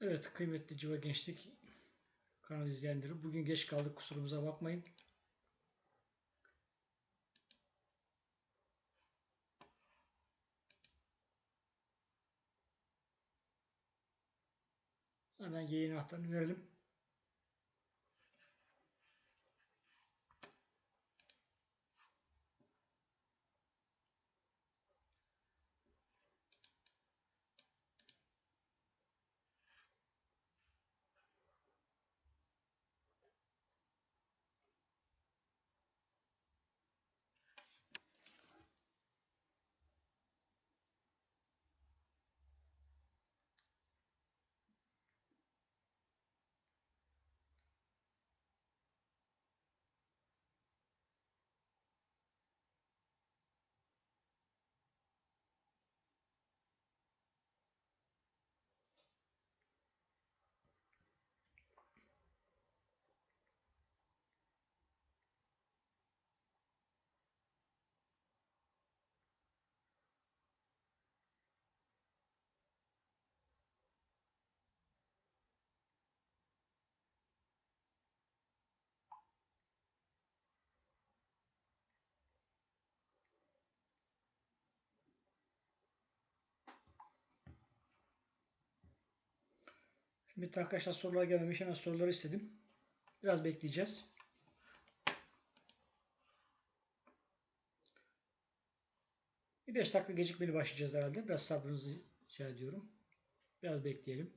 Evet kıymetli Civa Gençlik kanal izleyenleri bugün geç kaldık kusurumuza bakmayın. Hemen yayın anahtarını verelim. Şimdi arkadaşlar sorular gelmemiş. Hemen soruları istedim. Biraz bekleyeceğiz. Bir 5 dakika gecikmeli başlayacağız herhalde. Biraz sabrınızı rica ediyorum. Biraz bekleyelim.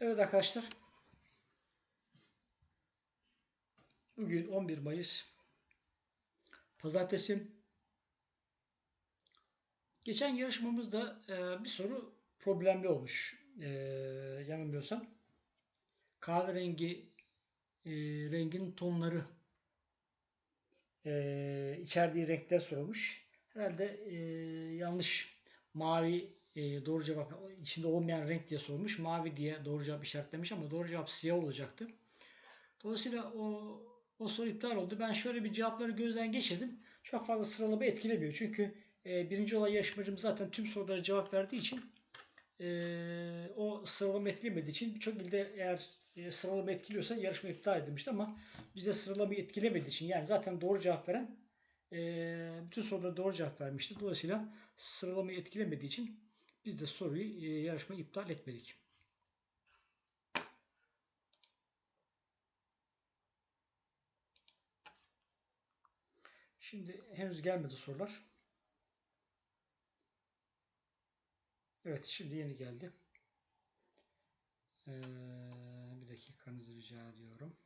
Evet arkadaşlar. Bugün 11 Mayıs. Pazartesi. Geçen yarışmamızda e, bir soru problemli olmuş. E, yanılmıyorsam. Kahverengi e, rengin tonları e, içerdiği renkler sorulmuş. Herhalde e, yanlış mavi e, doğru cevap içinde olmayan renk diye sormuş. Mavi diye doğru cevap işaretlemiş ama doğru cevap siyah olacaktı. Dolayısıyla o, o soru iptal oldu. Ben şöyle bir cevapları gözden geçirdim. Çok fazla sıralama etkilemiyor. Çünkü e, birinci olay yarışmacımız zaten tüm sorulara cevap verdiği için e, o sıralama etkilemediği için birçok ilde eğer e, sıralama etkiliyorsa yarışma iptal edilmişti ama bizde sıralama etkilemediği için yani zaten doğru cevap veren e, bütün sorulara doğru cevap vermişti. Dolayısıyla sıralamayı etkilemediği için biz de soruyu e, yarışmayı iptal etmedik. Şimdi henüz gelmedi sorular. Evet şimdi yeni geldi. Ee, bir dakikanızı rica ediyorum.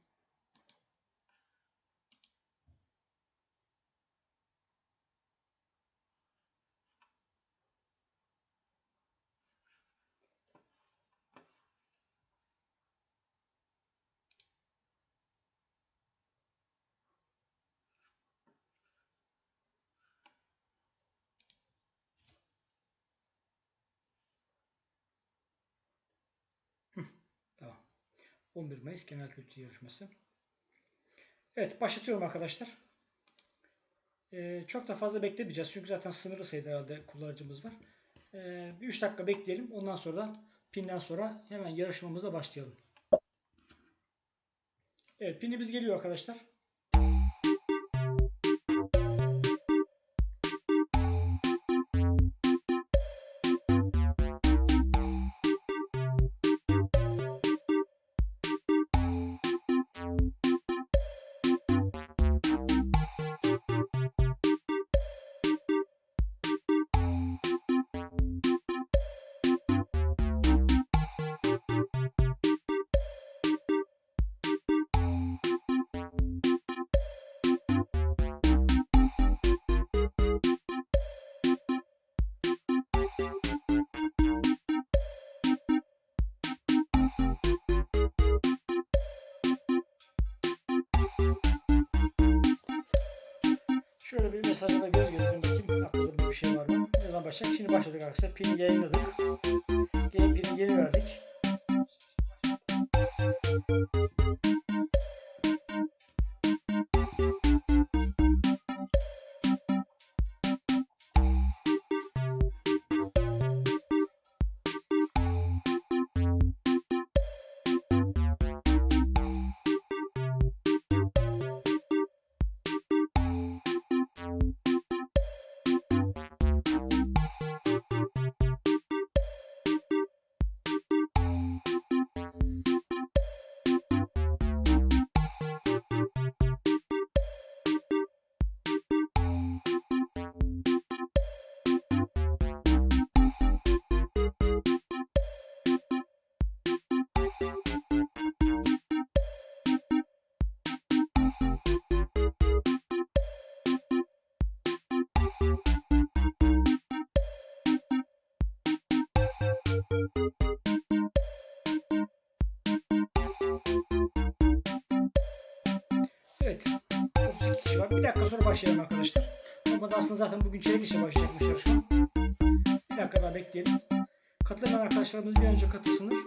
11 Mayıs Genel Kültür Yarışması. Evet başlatıyorum arkadaşlar. Ee, çok da fazla beklemeyeceğiz. Çünkü zaten sınırlı sayıda herhalde kullanıcımız var. Ee, bir 3 dakika bekleyelim. Ondan sonra da pinden sonra hemen yarışmamıza başlayalım. Evet pinimiz geliyor arkadaşlar. Şöyle bir mesaja da göz gezdirin bakayım. Aklımda bir şey var mı? Ne zaman başlayacak? Şimdi başladık arkadaşlar. Pin yayınladık. Game pini yeni verdik. Aslında zaten bugün çeyrek işe başlayacakmış yarışma. Bir dakika daha bekleyelim. Katılamayan arkadaşlarımız bir önce katılsınlar.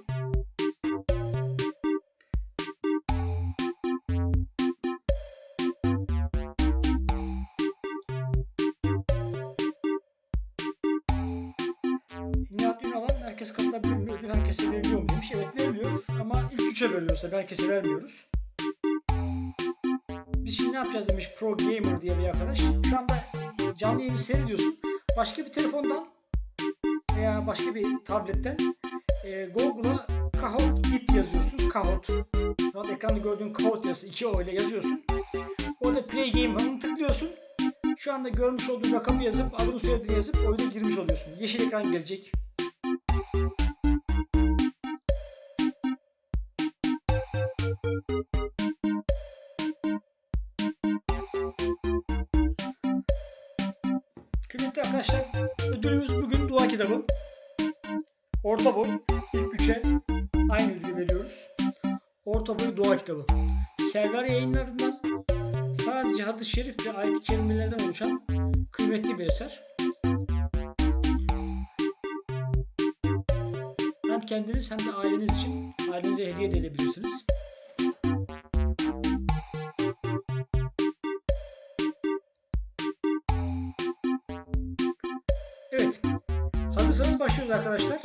Nihat Ünalan herkes katılabilir mi? Ödül herkese veriliyor mu demiş. Evet veriliyor ama ilk üçe bölüyorsa herkese vermiyoruz. Biz şimdi ne yapacağız demiş Pro Gamer diye bir arkadaş. Şu anda canlı yayını seyrediyorsun. Başka bir telefondan veya başka bir tabletten e, Google'a Kahoot Git yazıyorsun. Kahoot. Şu anda ekranda gördüğün Kahoot yazısı 2 O ile yazıyorsun. Orada Play Game One'ı tıklıyorsun. Şu anda görmüş olduğun rakamı yazıp adını soyadını yazıp oyuna girmiş oluyorsun. Yeşil ekran gelecek. Orta boy, ilk üçe aynı ödülü veriyoruz. Orta boy dua kitabı. Server yayınlarından sadece hadis-i şerif ve ayet-i kerimelerden oluşan kıymetli bir eser. Hem kendiniz hem de aileniz için ailenize hediye de edebilirsiniz. Evet. Hazırsanız başlıyoruz arkadaşlar.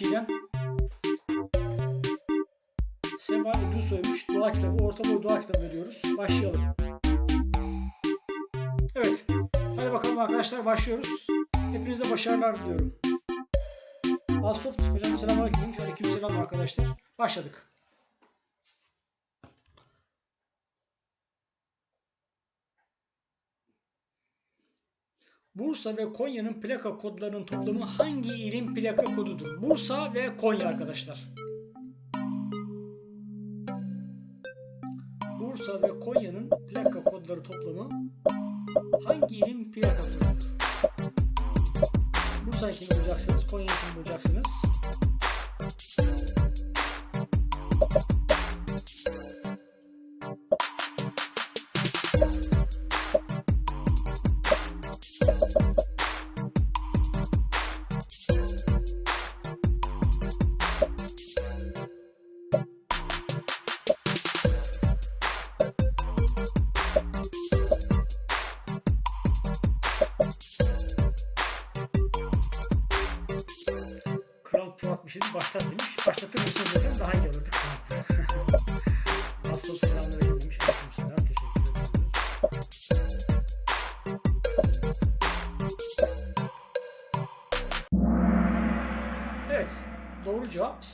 Çiğdem. Sema ödül soymuş. Dua kitabı, orta boy dua kitabı veriyoruz. Başlayalım. Evet. Hadi bakalım arkadaşlar başlıyoruz. Hepinize başarılar diliyorum. Alsoft hocam selamünaleyküm. Aleyküm selam arkadaşlar. Başladık. Bursa ve Konya'nın plaka kodlarının toplamı hangi ilin plaka kodudur? Bursa ve Konya arkadaşlar. Bursa ve Konya'nın plaka kodları toplamı hangi ilin plaka kodudur? Bursa'yınkini bulacaksınız, Konya'yınkini bulacaksınız.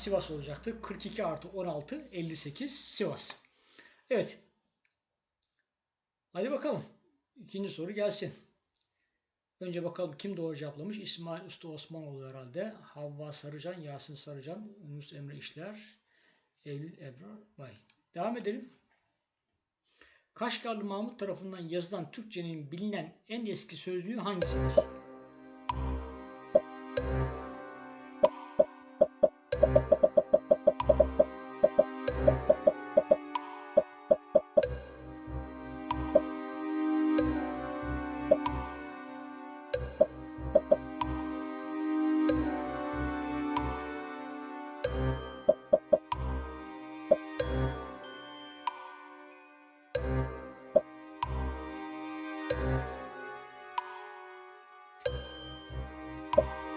Sivas olacaktı. 42 artı 16 58 Sivas. Evet. Hadi bakalım. İkinci soru gelsin. Önce bakalım kim doğru cevaplamış? İsmail Usta Osmanoğlu herhalde. Havva Sarıcan, Yasin Sarıcan, Yunus Emre İşler, Eylül Ebrar Bay. Devam edelim. Kaşgarlı Mahmut tarafından yazılan Türkçenin bilinen en eski sözlüğü hangisidir?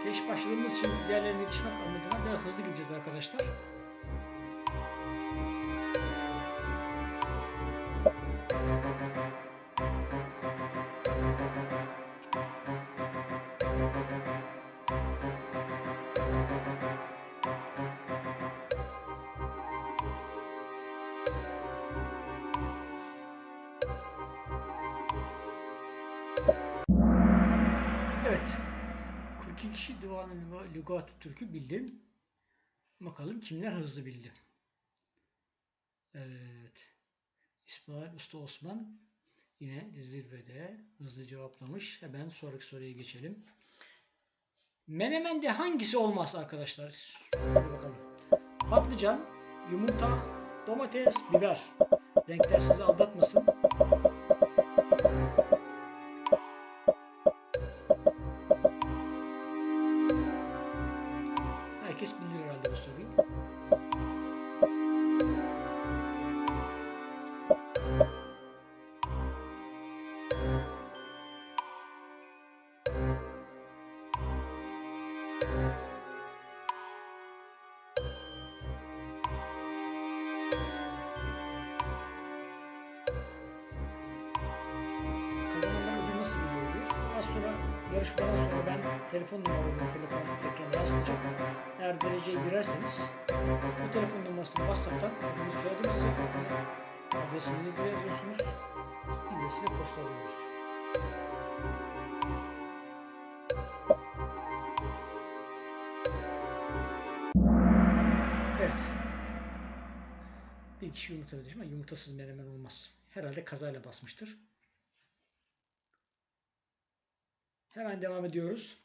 Geç başladığımız için diğerlerine yetişmek amacına biraz hızlı gideceğiz arkadaşlar. Lüga- Lügat-ı Türk'ü bildim. Bakalım kimler hızlı bildi. Evet. İsmail Usta Osman yine zirvede hızlı cevaplamış. Hemen sonraki soruya geçelim. Menemen'de hangisi olmaz arkadaşlar? Bakalım. Patlıcan, yumurta, domates, biber. Renkler sizi aldatmasın. Alıyoruz. Evet. Bir kişi yumurta demiş ama yumurtasız menemen olmaz. Herhalde kazayla basmıştır. Hemen devam ediyoruz.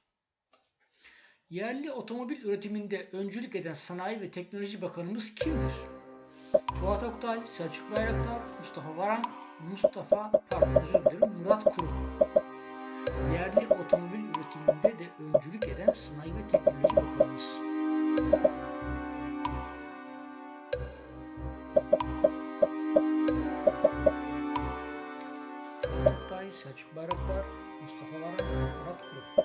Yerli otomobil üretiminde öncülük eden Sanayi ve Teknoloji Bakanımız kimdir? Fuat Oktay, Selçuk Bayraktar, Mustafa Varank, Mustafa, pardon özür dilerim, Murat Kurum. Yerli otomobil üretiminde de öncülük eden Sanayi ve Teknoloji Bakanımız. Oktay, Selçuk Bayraktar, Mustafa Varank, Murat Kurum.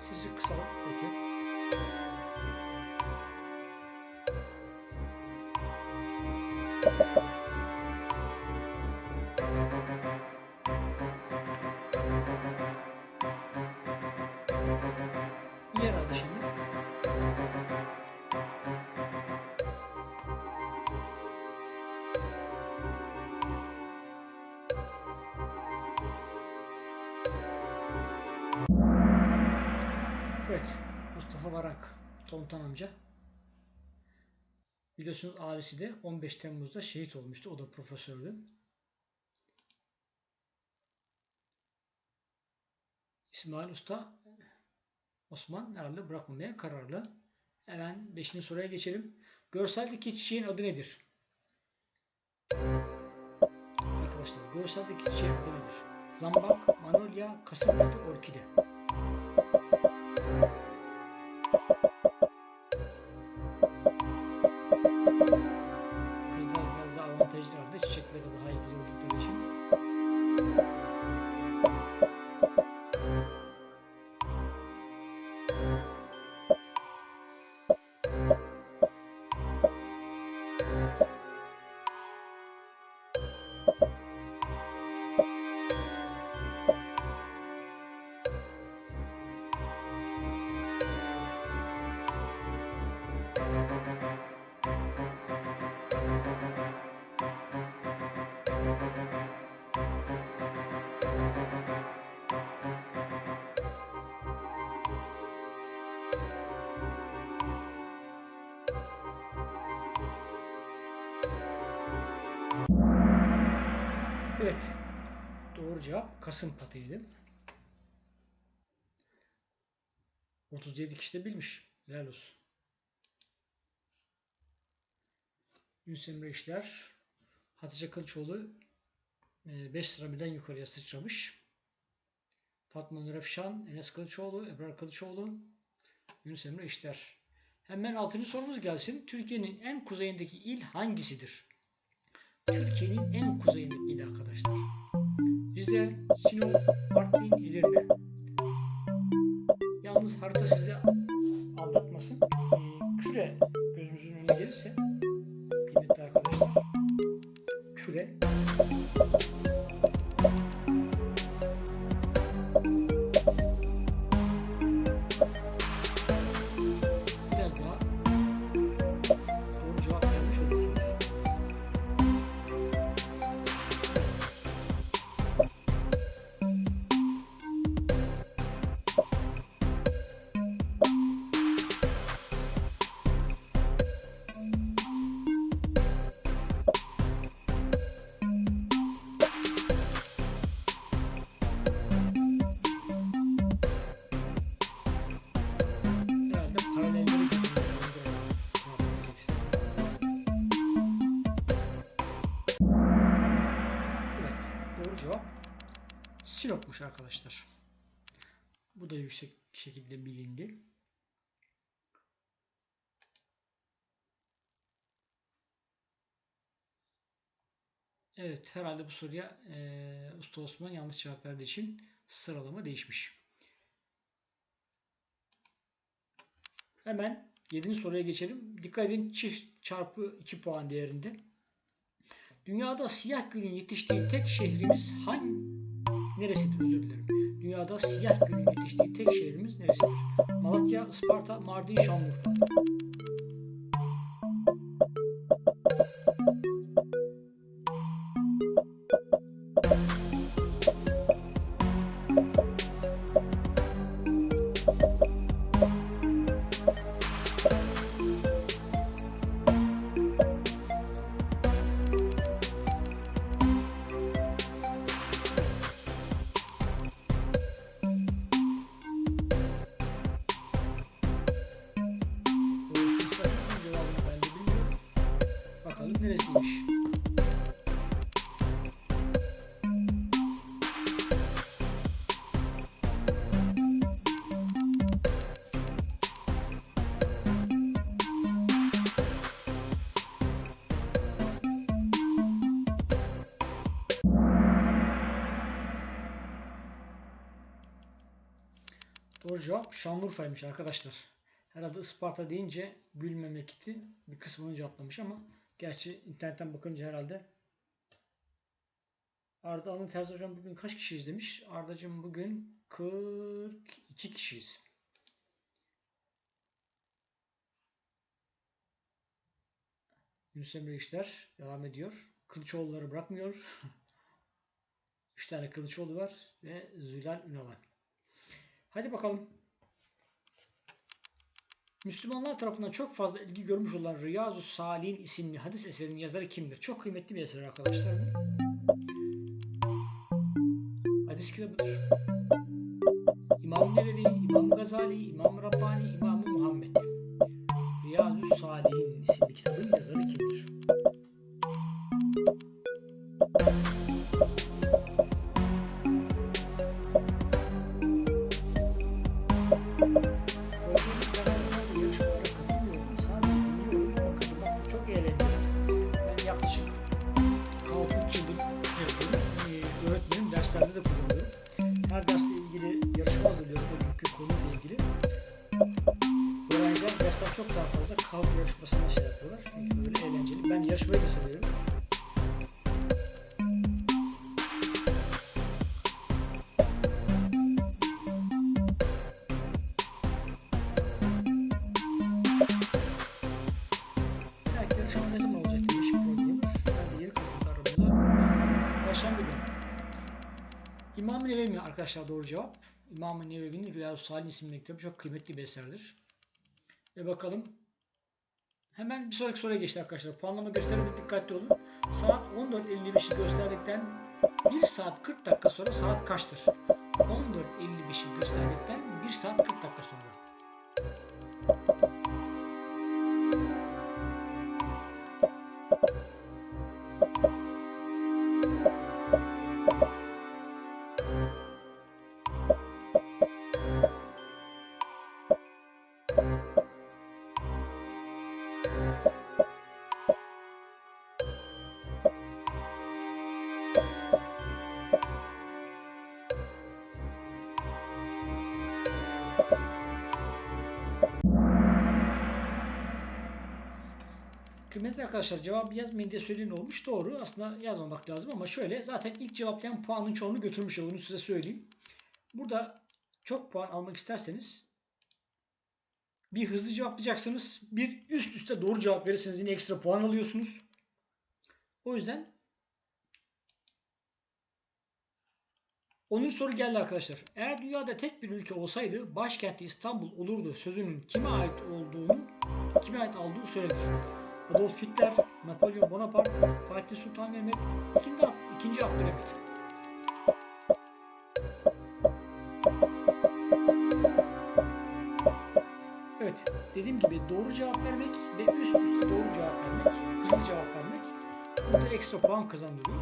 Sizi kısalım peki. İyi herhalde şimdi. Evet, Mustafa Varank, Tontan amca. Biliyorsunuz abisi de 15 Temmuz'da şehit olmuştu. O da profesördü. İsmail Usta Osman herhalde bırakmamaya kararlı. Hemen 5. soruya geçelim. Görseldeki çiçeğin adı nedir? Arkadaşlar görseldeki çiçeğin adı nedir? Zambak, manolya, kasımpatı, orkide. Cevap Kasım patıydı. 37 kişi de bilmiş. Helal olsun. Yunus Emre İşler. Hatice Kılıçoğlu 5 sıra birden yukarıya sıçramış. Fatma Nur Efşan, Enes Kılıçoğlu, Ebrar Kılıçoğlu, Yunus Emre İşler. Hemen 6. sorumuz gelsin. Türkiye'nin en kuzeyindeki il hangisidir? Türkiye'nin en kuzeyindeki il arkadaşlar. Rize, Sinop, Artvin, Edirne. Yalnız harita size Sinop'muş arkadaşlar. Bu da yüksek şekilde bilindi. Evet, herhalde bu soruya eee Usta Osman yanlış cevap verdiği için sıralama değişmiş. Hemen 7. soruya geçelim. Dikkat edin çift çarpı 2 puan değerinde. Dünyada siyah gülün yetiştiği tek şehrimiz hangi neresidir özür dilerim. Dünyada siyah gülün yetiştiği tek şehrimiz neresidir? Malatya, Isparta, Mardin, Şanlıurfa. Şanlıurfa'ymış arkadaşlar. Herhalde Isparta deyince Gül memleketi bir kısmını cevaplamış ama gerçi internetten bakınca herhalde Arda Alın Terzi Hocam bugün kaç kişiyiz demiş. Ardacığım bugün 42 kişiyiz. Yunus Emre işler devam ediyor. Kılıçoğulları bırakmıyor. 3 tane Kılıçoğlu var ve Zülal Ünalan. Hadi bakalım. Müslümanlar tarafından çok fazla ilgi görmüş olan Riyazu Salih'in isimli hadis eserinin yazarı kimdir? Çok kıymetli bir eser arkadaşlar. Hadis kitabıdır. Arkadaşlar doğru cevap? İmam-ı Nevevi'nin Riyadu Salih isimli kitabı çok kıymetli bir eserdir. Ve bakalım Hemen bir sonraki soruya geçti arkadaşlar. Puanlama gösterimde dikkatli olun. Saat 14.55'i gösterdikten 1 saat 40 dakika sonra saat kaçtır? 14.55'i gösterdikten 1 saat 40 dakika sonra. Arkadaşlar cevabı yazmayın diye söyleyen olmuş. Doğru. Aslında yazmamak lazım ama şöyle zaten ilk cevaplayan puanın çoğunu götürmüş. Bunu size söyleyeyim. Burada çok puan almak isterseniz bir hızlı cevaplayacaksınız. Bir üst üste doğru cevap verirseniz yine ekstra puan alıyorsunuz. O yüzden 10. soru geldi arkadaşlar. Eğer dünyada tek bir ülke olsaydı başkenti İstanbul olurdu sözünün kime ait olduğunu, kime ait olduğu söylenir. Adolf Hitler, Napolyon Bonaparte, Fatih Sultan Mehmet, ikinci, ikinci Abdülhamit. Evet, dediğim gibi doğru cevap vermek ve üst üste doğru cevap vermek, hızlı cevap vermek burada ekstra puan kazandırıyor.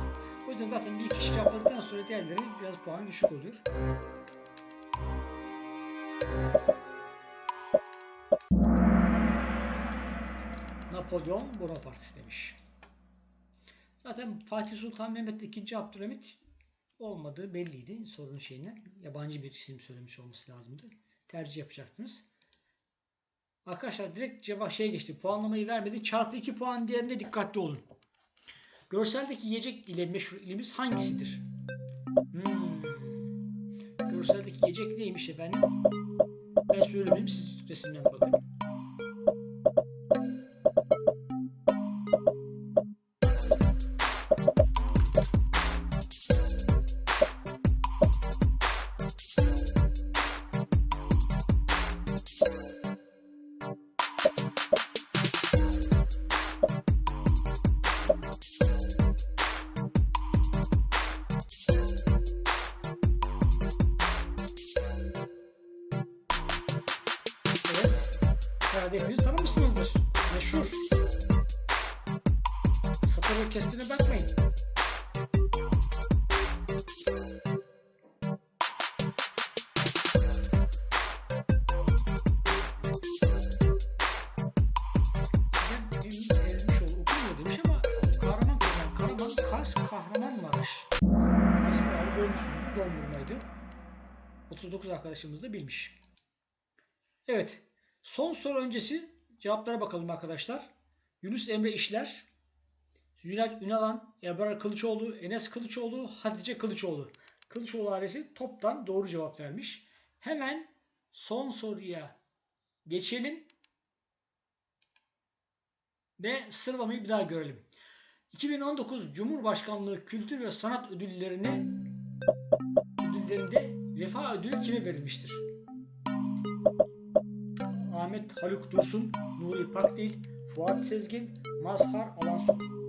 O yüzden zaten bir kişi cevapladıktan sonra diğerleri biraz puan düşük oluyor. Napolyon Bonaparte demiş. Zaten Fatih Sultan Mehmet II. Abdülhamit olmadığı belliydi sorunun şeyinden. Yabancı bir isim söylemiş olması lazımdı. Tercih yapacaktınız. Arkadaşlar direkt cevap şeye geçti. Puanlamayı vermedi. Çarpı 2 puan diğerinde dikkatli olun. Görseldeki yiyecek ile meşhur ilimiz hangisidir? Hmm. Görseldeki yiyecek neymiş efendim? Ben söylemeyeyim siz resimden bakın. Herhalde hepiniz tanımışsınızdır. Meşhur. Satır orkestrine bakmayın. Görmüşsünüzdür. Dondurmaydı. 39 arkadaşımız da bilmiş. Evet. Son soru öncesi cevaplara bakalım arkadaşlar. Yunus Emre İşler, Zülal Ünalan, Ebrar Kılıçoğlu, Enes Kılıçoğlu, Hatice Kılıçoğlu. Kılıçoğlu ailesi toptan doğru cevap vermiş. Hemen son soruya geçelim. Ve sıralamayı bir daha görelim. 2019 Cumhurbaşkanlığı Kültür ve Sanat Ödülleri'ne ödüllerinde Vefa Ödülü kime verilmiştir? Ahmet Haluk Dursun, Nuri Pakdil, Fuat Sezgin, Mazhar Alansu.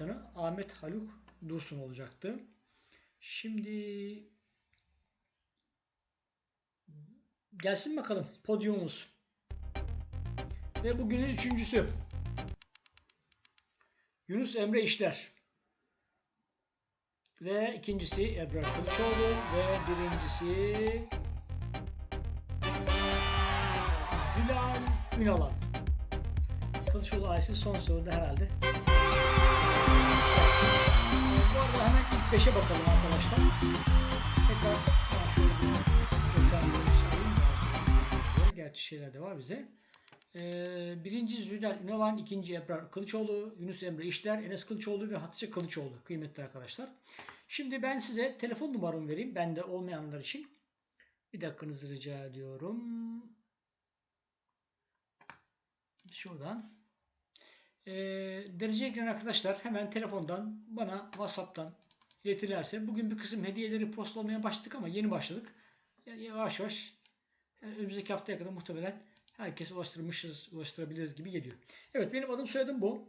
İnsanı Ahmet Haluk Dursun olacaktı. Şimdi gelsin bakalım podyumumuz. Ve bugünün üçüncüsü. Yunus Emre İşler. Ve ikincisi Ebrar Kılıçoğlu. Ve birincisi Zülal Ünalan. Kılıçoğlu ailesi son soruda herhalde. Bu arada hemen ilk 5'e bakalım arkadaşlar. Tekrar şöyle bir. Gerçi şeyler de var bize. Ee, birinci Züler Ünal, ikinci Ebrar Kılıçoğlu, Yunus Emre İşler, Enes Kılıçoğlu ve Hatice Kılıçoğlu kıymetli arkadaşlar. Şimdi ben size telefon numaramı vereyim. Bende olmayanlar için. Bir dakikanızı rica ediyorum. Şuradan. Giren arkadaşlar hemen telefondan bana WhatsApp'tan iletirlerse bugün bir kısım hediyeleri postlamaya başladık ama yeni başladık. Yavaş yavaş yani önümüzdeki haftaya kadar muhtemelen herkese ulaştırmışız, ulaştırabiliriz gibi geliyor. Evet benim adım soyadım bu.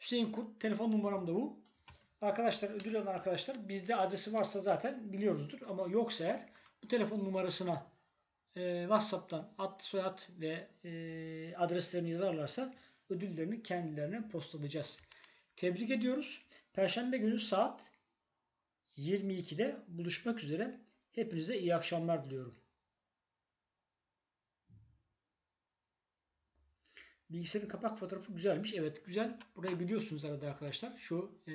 Hüseyin Kurt. Telefon numaram da bu. Arkadaşlar ödül alan arkadaşlar bizde adresi varsa zaten biliyoruzdur ama yoksa eğer bu telefon numarasına e, WhatsApp'tan ad, soyad ve e, adreslerini yazarlarsa ödüllerini kendilerine postalayacağız. Tebrik ediyoruz. Perşembe günü saat 22'de buluşmak üzere. Hepinize iyi akşamlar diliyorum. Bilgisayarın kapak fotoğrafı güzelmiş. Evet güzel. Burayı biliyorsunuz arada arkadaşlar. Şu e,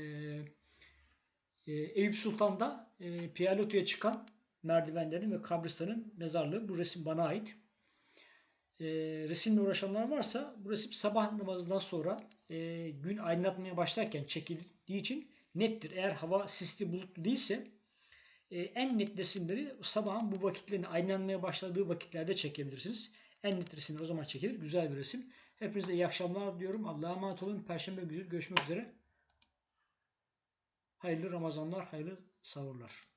e, Eyüp Sultan'da e, Piyalotu'ya çıkan merdivenlerin ve kabristanın mezarlığı. Bu resim bana ait. E, resimle uğraşanlar varsa bu resim sabah namazından sonra e, gün aydınlatmaya başlarken çekildiği için nettir. Eğer hava sisli bulutlu değilse e, en net resimleri sabahın bu vakitlerini aydınlanmaya başladığı vakitlerde çekebilirsiniz. En net resimler o zaman çekilir. Güzel bir resim. Hepinize iyi akşamlar diyorum. Allah'a emanet olun. Perşembe günü görüşmek üzere. Hayırlı Ramazanlar, hayırlı sahurlar.